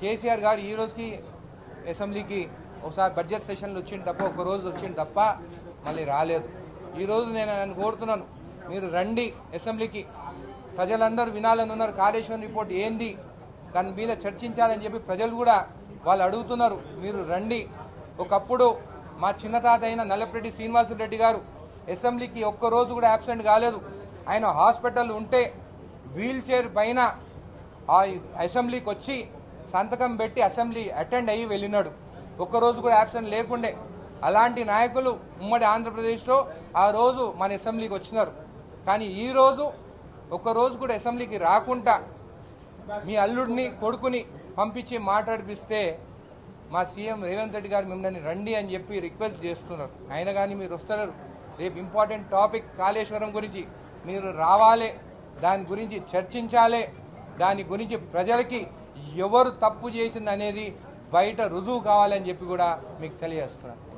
కేసీఆర్ గారు ఈ రోజుకి అసెంబ్లీకి ఒకసారి బడ్జెట్ సెషన్లు వచ్చింది తప్ప ఒక రోజు వచ్చింది తప్ప మళ్ళీ రాలేదు. ఈరోజు నేను నన్ను కోరుతున్నాను మీరు రండి అసెంబ్లీకి. ప్రజలందరూ వినాలని ఉన్నారు. కాళేశ్వరం రిపోర్ట్ ఏంది? దాని మీద చర్చించాలని చెప్పి ప్రజలు కూడా వాళ్ళు అడుగుతున్నారు. మీరు రండి. ఒకప్పుడు మా చిన్న తాత అయిన నల్లపరెడ్డి శ్రీనివాసరెడ్డి గారు అసెంబ్లీకి ఒక్క రోజు కూడా యాబ్సెంట్ కాలేదు. ఆయన హాస్పిటల్ ఉంటే వీల్ చైర్ పైన ఆ అసెంబ్లీకి వచ్చి సంతకం పెట్టి అసెంబ్లీ అటెండ్ అయ్యి వెళ్ళినాడు. ఒక్కరోజు కూడా యాబ్సెంట్ లేకుండే. అలాంటి నాయకులు ఉమ్మడి ఆంధ్రప్రదేశ్లో ఆ రోజు మన అసెంబ్లీకి వచ్చినారు. కానీ ఈరోజు రోజు ఒక్కరోజు కూడా అసెంబ్లీకి రాకుండా మీ అల్లుడిని కొడుకుని పంపించి మాట్లాడిపిస్తే మా సీఎం రేవంత్ రెడ్డి గారు మిమ్మల్ని రండి అని చెప్పి రిక్వెస్ట్ చేస్తున్నారు. అయినా కానీ మీరు వస్తారు రేపు ఇంపార్టెంట్ టాపిక్ కాళేశ్వరం గురించి మీరు రావాలి. దాని గురించి చర్చించాలి. దాని గురించి ప్రజలకి ఎవరు తప్పు చేసింది అనేది బయట రుజువు కావాలని చెప్పి కూడా మీకు తెలియజేస్తున్నాను.